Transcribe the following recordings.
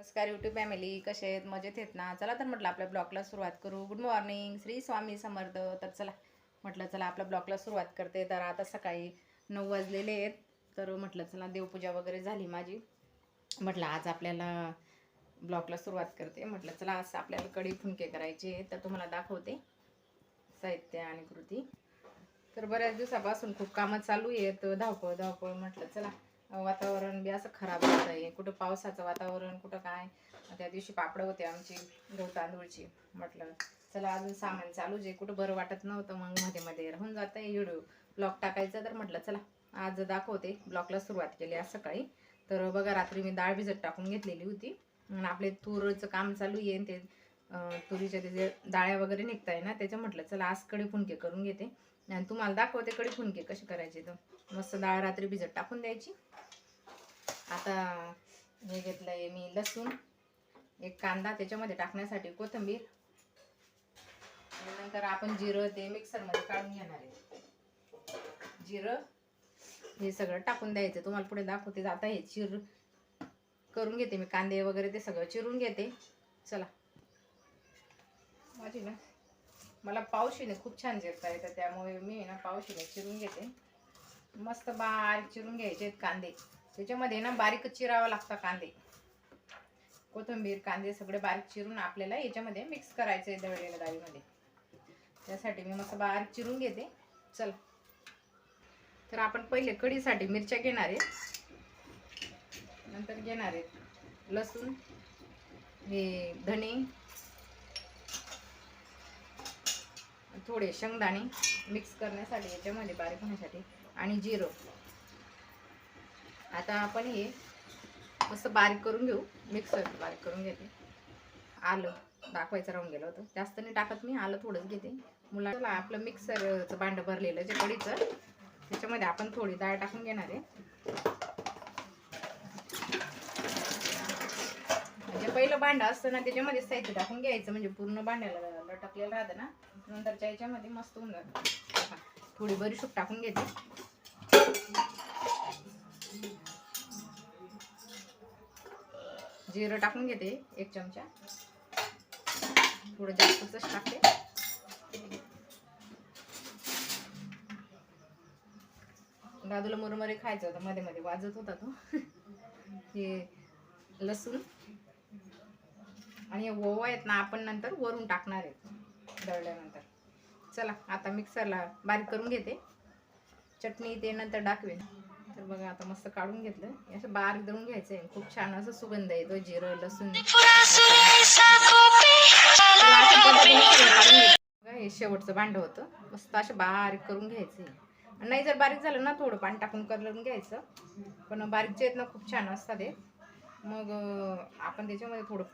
नमस्कार YouTube family कसे आहेत? मजेत आहेत ना? चला तर म्हटलं आपल्या ब्लॉगला सुरुवात करू. Good morning Shri Swami Samarth. तर चला म्हटलं चला आपल्या ब्लॉगला सुरुवात करते. तर आता सकाळी नऊ वाजलेले आहेत. तर म्हटलं चला देवपूजा वगैरे झाली माझी. म्हटलं आज आपल्याला ब्लॉगला सुरुवात करते. म्हटलं चला आज आपल्याला कडी फुंके करायचे तर तुम्हाला दाखवते. साहित्य आणि कृती. तर बऱ्याच दिवसापासून खूप कामं चालू आहेत. धावपळ धावपळ म्हटलं चला. वातावरण बी असं खराब होत. आहे कुठं पावसाचं वातावरण कुठं काय? त्या दिवशी पापडं होते आमची गहू तांदूळची. म्हटलं चला अजून सामान चालू जे कुठं बरं वाटत नव्हतं मग मध्ये मध्ये. राहून जात आहे व्हिडिओ. ब्लॉग टाकायचं तर म्हटलं चला आज दाखवते. ब्लॉगला सुरुवात केली आज सकाळी. तर बघा रात्री मी डाळ भिजत टाकून घेतलेली होती. आणि आपले तूरचं काम चालू आहे ते तुरीच्या ते जे डाळ्या वगैरे निघताय ना त्याच्या म्हटलं चला आज कडी फुंके करून घेते. आणि तुम्हाला दाखवते कडी फुंके कसे करायचे तर. मस्त डाळ रात्री भिजत टाकून द्यायची. आता हे घेतलंय मी लसूण एक कांदा त्याच्यामध्ये टाकण्यासाठी कोथिंबीर. नंतर आपण जिरं ते मिक्सरमध्ये काढून घेणार आहे. जिरं हे सगळं टाकून द्यायचं. तुम्हाला पुढे दाखवते आता हे चिर करून घेते मी. कांदे वगैरे ते सगळं चिरून घेते. चला. माझी ना मला पावशीने खूप छान चिरता येतं. त्यामुळे मी ना पावशीने चिरून घेते. मस्त बारीक चिरून घ्यायचे आहेत कांदे. त्याच्यामध्ये ना बारीक चिरावं लागतं कांदे. कोथिंबीर कांदे सगळे बारीक चिरून आपल्याला याच्यामध्ये मिक्स करायचं आहे दळलेल्या डाळीमध्ये. त्यासाठी मी मस्त बारीक चिरून घेते. चल. तर आपण पहिले कढीसाठी मिरच्या घेणार आहे नंतर घेणार आहेत लसूण हे धणे थोडे शेंगदाणे मिक्स करण्यासाठी याच्यामध्ये बारीक होण्यासाठी. आणि जिरं. आता आपण हे मस्त बारीक करून घेऊ. मिक्सर बारीक करून घेते. आलं. दाखवायचं राहून गेलं होतं. जास्त नाही टाकत मी. आलं थोडंच घेते. मुलाला आपलं मिक्सरचं भांडं भरलेलं जे कढीचं त्याच्यामध्ये आपण थोडी डाळ टाकून घेणार आहे. म्हणजे पहिलं भांडं असतं ना त्याच्यामध्ये साहित्य टाकून घ्यायचं. म्हणजे पूर्ण भांड्याला लटकलेलं राहतं ना. नंतरच्या याच्यामध्ये मस्त होऊन जातं. थोडी बरीशूप टाकून घेते. जिरं टाकून घेते एक चमचा. थोडं जास्तच टाकते. दादूला मुरमुरे खायचं होतं मध्ये मध्ये वाजत होता तो. हे लसूण आणि ओवा आहेत ना आपण नंतर वरून टाकणार आहेत दळल्यानंतर. चला आता मिक्सरला बारीक करून घेते. चटणी ते नंतर टाकवेन तर बघा आता मस्त काढून घेतलं. असं बारीक दळून घ्यायचं आहे खूप छान असं सुगंध येतो जिरं लसूण. बघा, हे शेवटचं भांड होतं. मस्त असं बारीक करून घ्यायचं. नाही जर बारीक झालं ना थोडं पाणी टाकून करून घ्यायचं. पण बारीकचे आहेत ना खूप छान असतात ते मग आपण त्याच्यामध्ये थोडं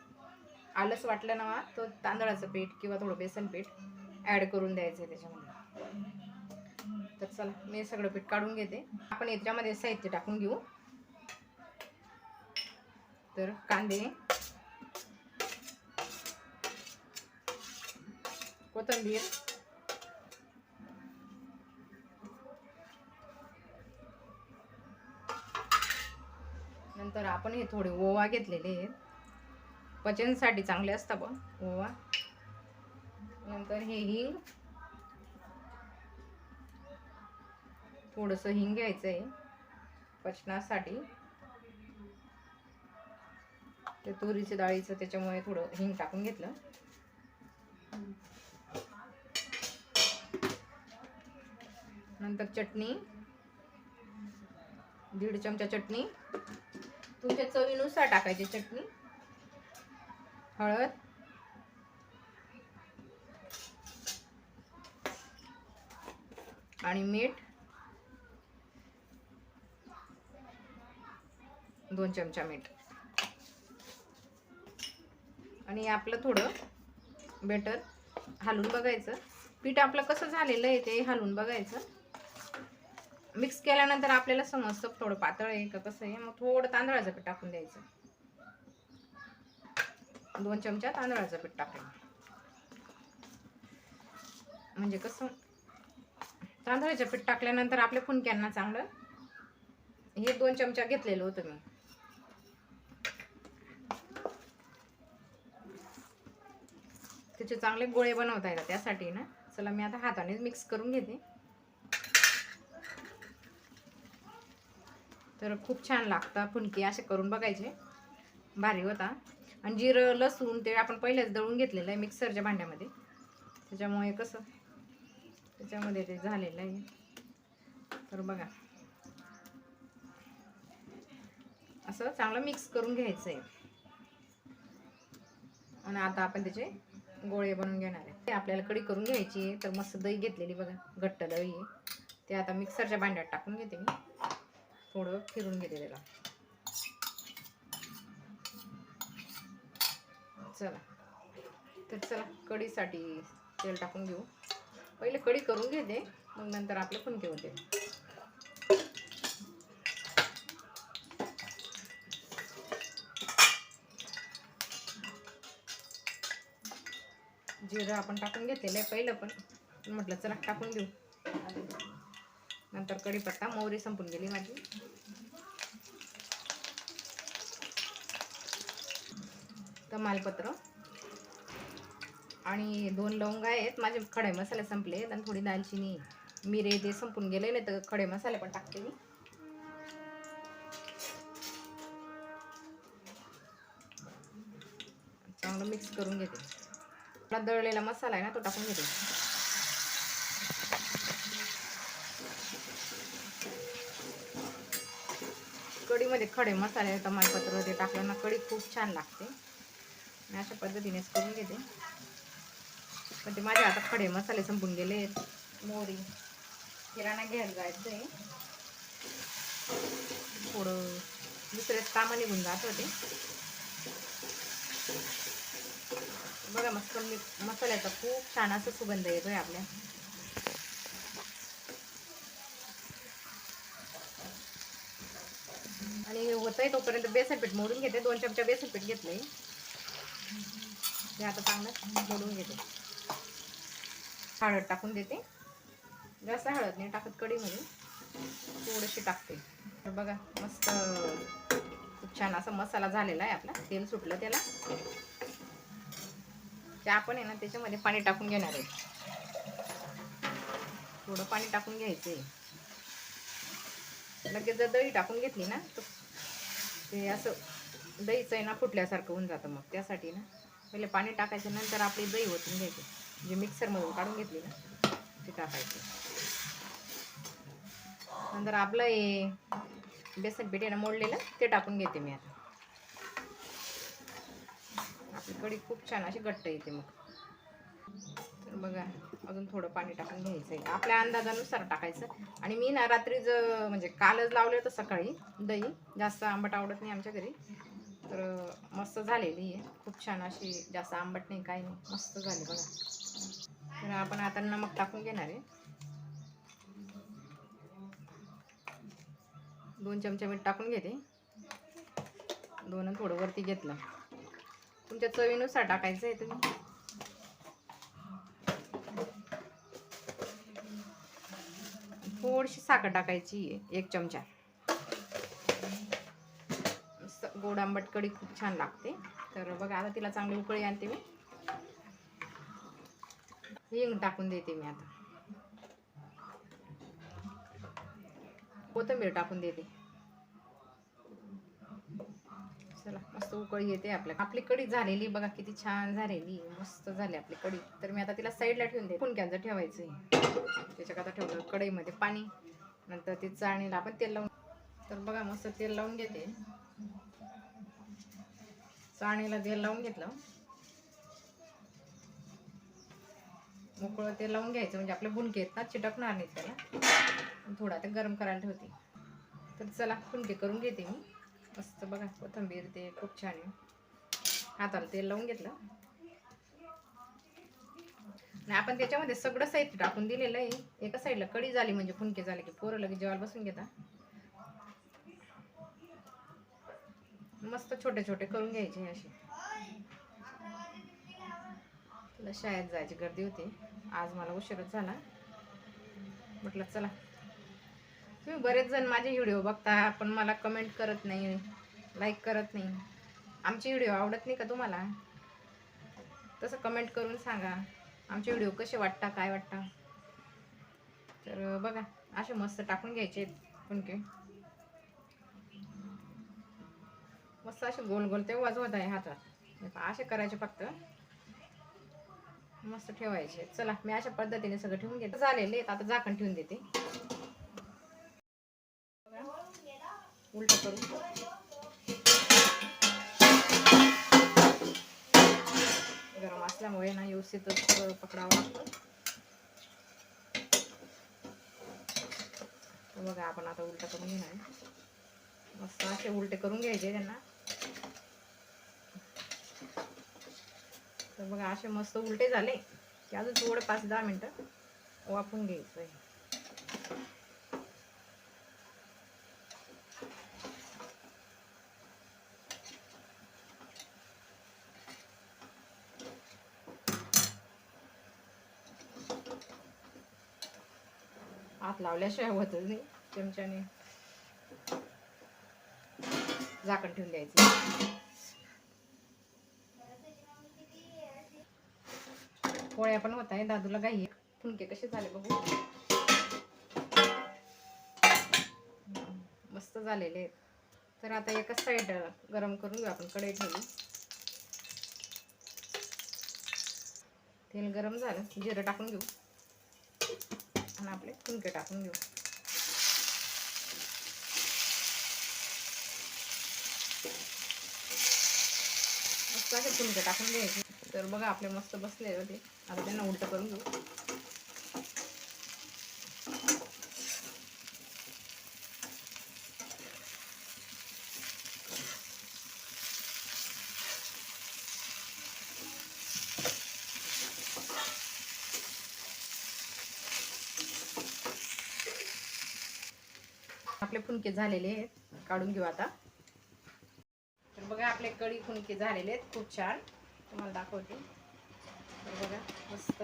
आलंच वाटलं ना तो तांदळाचं पीठ किंवा थोडं बेसन पीठ ॲड करून द्यायचं आहे त्याच्यामध्ये. तर चला मी सगळं पीठ काढून घेते. आपण याच्यामध्ये साहित्य टाकून घेऊ. तर कांदे कोथिंबीर नंतर आपण हे थोडे ओवा घेतलेले आहेत. पचनसाठी चांगले असतात पण ओवा. नंतर हे हिंग थोडंसं हिंग घ्यायचं आहे पचनासाठी. ते तुरीच्या डाळीचं त्याच्यामुळे थोडं हिंग टाकून घेतलं. नंतर चटणी. दीड चमचा चटणी. तुमच्या चवीनुसार टाकायची चटणी. हळद. आणि मीठ. दोन चमचा मीठ. आणि आपलं थोडं बेटर हलवून बघायचं. पीठ आपलं कसं झालेलं आहे ते हलवून बघायचं. मिक्स केल्यानंतर आपल्याला समजतं थोडं पातळ आहे का कसं आहे मग थोडं तांदळाचं पीठ टाकून द्यायचं. दोन चमचा तांदळाचं पीठ टाकायचं. म्हणजे कसं तांदळाचं पीठ टाकल्यानंतर आपल्या फुनक्यांना चांगलं हे दोन चमचा घेतलेलं होतं मी. त्याचे चांगले गोळे बनवता येतात त्यासाठी ना. चला मी आता हातानेच मिक्स करून घेते. तर खूप छान लागतं फुनकी असे करून बघायचे. भारी होता. आणि जिरं लसूण ते आपण पहिलेच दळून घेतलेलं आहे मिक्सरच्या भांड्यामध्ये. त्याच्यामुळे कसं त्याच्यामध्ये ते झालेलं आहे. तर बघा. असं चांगलं मिक्स करून घ्यायचं आहे आणि आता आपण त्याचे गोळे बनवून घेणार आहे. ते आपल्याला कढी करून घ्यायची आहे. तर मस्त दही घेतलेली बघा. घट्ट दही आहे. ते आता मिक्सरच्या भांड्यात टाकून घेते मी. थोडं फिरून घेते त्याला. चला. तर चला कढीसाठी तेल टाकून घेऊ. पहिले कढी करून घेते. मग नंतर आपले फुनके होते. जिरं आपण टाकून घेतलेलं आहे पहिलं पण. म्हटलं चला टाकून देऊ. नंतर कढीपत्ता मोहरी संपून गेली माझी. तमालपत्र. आणि दोन लवंग आहेत. माझे खडे मसाले संपले. आणि थोडी दालचिनी मिरे ते संपून गेले नाही तर खडे मसाले पण टाकते मी. चांगलं मिक्स करून घेते. आपला दळलेला मसाला आहे ना तो टाकून घेतो. कढीमध्ये खडे मसाले तमालपत्र ते टाकलं ना कढी खूप छान लागते. मी अशा पद्धतीनेच करून घेते. पण ते माझे आता खडे मसाले संपून गेले मोहरी किराणा घ्यायला जायचं आहे. थोडं दुसऱ्याच कामं निघून जात होते. बघा मस्त मसाल्याचा खूप छान असं सुगंध येतोय आपल्या. आणि होतंय तोपर्यंत बेसन पीठ मोडून घेते. दोन चमचा बेसन पीठ घेतलंय. ते आता चांगलं मोडून घेते. हळद टाकून देते. जास्त हळद नाही टाकत कढीमध्ये थोडीशी टाकते. तर बघा मस्त खूप छान असा मसाला झालेला आहे आपला. तेल सुटलं त्याला. ते आपण आहे ना त्याच्यामध्ये पाणी टाकून घेणार आहे. थोडं पाणी टाकून घ्यायचं. आहे लगेच जर दही टाकून घेतली ना तर ते असं दहीचं आहे ना फुटल्यासारखं होऊन जातं मग. त्यासाठी ना पहिले पाणी टाकायचं नंतर आपली दही ओतून घ्यायची. जे मिक्सरमधून काढून घेतली ना ते टाकायचे. नंतर आपलं हे बेसन पीठ आहे ना मोडलेलं ते टाकून घेते मी आता. कडी खूप छान अशी घट्ट येते मग. तर बघा अजून थोडं पाणी टाकून घ्यायचं आहे आपल्या अंदाजानुसार टाकायचं. आणि मी ना रात्रीच म्हणजे कालच लावले होतं सकाळी दही. जास्त आंबट आवडत नाही आमच्या घरी. तर मस्त झालेली आहे खूप छान अशी जास्त आंबट नाही काही नाही. मस्त झाली बघा. तर आपण आता नमक टाकून घेणार आहे. दोन चमचे मीठ टाकून घेते. दोन थोडं वरती घेतलं. तुमच्या चवीनुसार टाकायचं आहे तुम्ही. थोडीशी साखर टाकायची आहे एक चमचा. गोड आंबट कढी खूप छान लागते. तर बघा आता तिला चांगली उकळी आणते मी. हिंग टाकून देते मी आता. कोथिंबीर टाकून देते. चला मस्त उकळी येते आपल्या. आपली कढी झालेली बघा किती छान झालेली मस्त झाली आपली कढी. तर मी आता तिला साईडला ठेवून दे फुनक्यांचं ठेवायचं आहे. त्याच्यात आता ठेवलं कढईमध्ये पाणी नंतर ते चाळणीला आपण तेल लावून तर बघा मस्त तेल लावून घेते. चाळणीला तेल लावून घेतलं. मोकळं तेल लावून घ्यायचं म्हणजे आपले बुनके आहेत ना चिटकणार नाही त्याला. थोडा ते गरम करायला ठेवते. तर चला फुनके करून घेते मी. मस्त बघा कोथंबीर ते खूप छान आहे. हाताला तेल लावून घेतलं. नाही आपण त्याच्यामध्ये सगळं साहित्य टाकून दिलेलं आहे. एका साईडला कढी झाली म्हणजे फुनके झाले की पोरं लगेच जेवायला बसून घेता मस्त छोटे छोटे करून घ्यायचे असे. तुला शाळेत जायची गर्दी होती. आज मला उशीरच झाला. म्हटलं चला तुम्ही बरेच जण माझे व्हिडिओ बघता पण मला कमेंट करत नाही लाईक करत नाही. आमचे व्हिडिओ आवडत नाही का तुम्हाला? तसं कमेंट करून सांगा. आमचे व्हिडिओ कसे वाटता काय वाटता? तर बघा असे मस्त टाकून घ्यायचे पुणके. मस्त असे गोल गोल ते वाजवत आहे हातात. असे करायचे फक्त. मस्त ठेवायचे. चला मी अशा पद्धतीने सगळं ठेवून घेते. झालेले आता झाकण ठेवून देते. उलट करू. गरम असल्यामुळे ना व्यवस्थितच पकडावं लागतं. तर बघा आपण आता उलट करून घेणार मस्त असे उलटे करून घ्यायचे त्यांना. तर बघा असे मस्त उलटे झाले की अजून थोडे पाच दहा मिनटं वाफून घ्यायचं आहे. लावल्याशिवाय होतच नाही. चमच्याने झाकण ठेवून द्यायचं. पोळ्या पण होत आहे दादूला गाई फुलके कसे झाले बघू. मस्त झालेले आहेत. तर आता एकच साईड गरम करून घेऊ आपण कढई ठेवली. तेल गरम झालं जिरं टाकून घेऊ. छान आपले फुलके टाकून घेऊ. मस्त असे फुलके टाकून घ्यायचे. तर बघा आपले मस्त बसले होते. आता त्यांना उलट करून घेऊ. आपले फुनके झालेले आहेत. काढून घेऊ आता. तर बघा आपले कढी फुनके झालेले आहेत. खूप छान. तुम्हाला दाखवते. तर बघा मस्त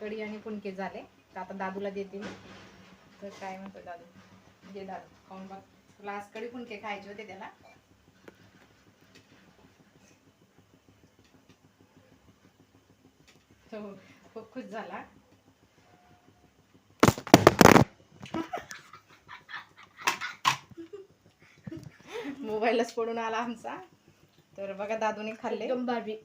कढी आणि फुनके झाले. तर आता दादूला देते मी. तर काय म्हणतो दादू? दे दादू. खाऊन बघ. तुला आज कढी फुनके खायचे होते त्याला. तो खूप खुश झाला. मोबाईलच पडून आला आमचा. तर बघा दादूने खाल्ले. एकदम भारी.